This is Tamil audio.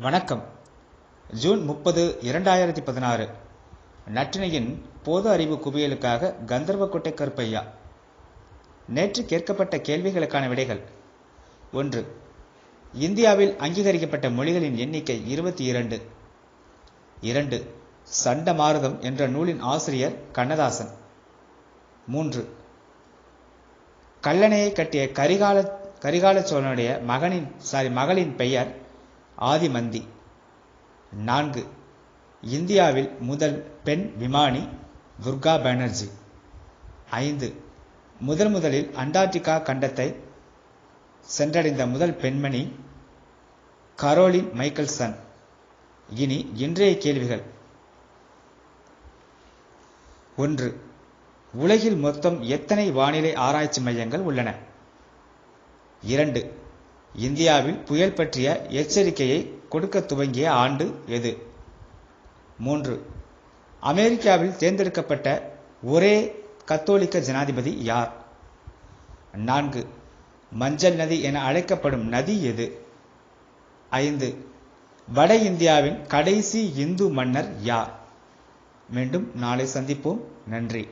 வணக்கம். ஜூன் முப்பது இரண்டாயிரத்தி பதினாறு. நற்றினையின் பொது அறிவு குவியலுக்காக கந்தர்வக்கோட்டை கருப்பையா நேற்று கேட்கப்பட்ட கேள்விகளுக்கான விடைகள். ஒன்று இந்தியாவில் அங்கீகரிக்கப்பட்ட மொழிகளின் எண்ணிக்கை இருபத்தி இரண்டு. இரண்டு சண்டமாருதம் என்ற நூலின் ஆசிரியர் கண்ணதாசன். மூன்று கல்லணையை கட்டிய கரிகால கரிகால சோழனுடைய மகனின் சாரி மகளின் பெயர் ஆதிமந்தி. நான்கு. இந்தியாவில் முதல் பெண் விமானி துர்கா பானர்ஜி. ஐந்து. முதல் முதலில் அண்டார்டிகா கண்டத்தை சென்றடைந்த முதல் பெண்மணி கரோலின் மைக்கேல்சன். இனி இன்றைய கேள்விகள். ஒன்று. உலகில் மொத்தம் எத்தனை வானிலை ஆராய்ச்சி மையங்கள் உள்ளன? இரண்டு. இந்தியாவில் புயல் பற்றிய எச்சரிக்கையை கொடுக்க துவங்கிய ஆண்டு எது? மூன்று. அமெரிக்காவில் தேர்ந்தெடுக்கப்பட்ட ஒரே கத்தோலிக்க ஜனாதிபதி யார்? நான்கு. மஞ்சள் நதி என அழைக்கப்படும் நதி எது? ஐந்து. வட இந்தியாவின் கடைசி இந்து மன்னர் யார்? மீண்டும் நாளை சந்திப்போம். நன்றி.